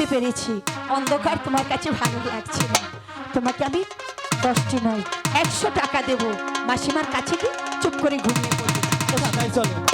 বুঝতে পেরেছি। অন্ধকার তোমার কাছে ভালো লাগছে না। তোমাকে আমি দশটি নয়, একশো টাকা দেবো। মাসিমার কাছে কি চুপ করে ঘুমিয়ে পড়ি চলো।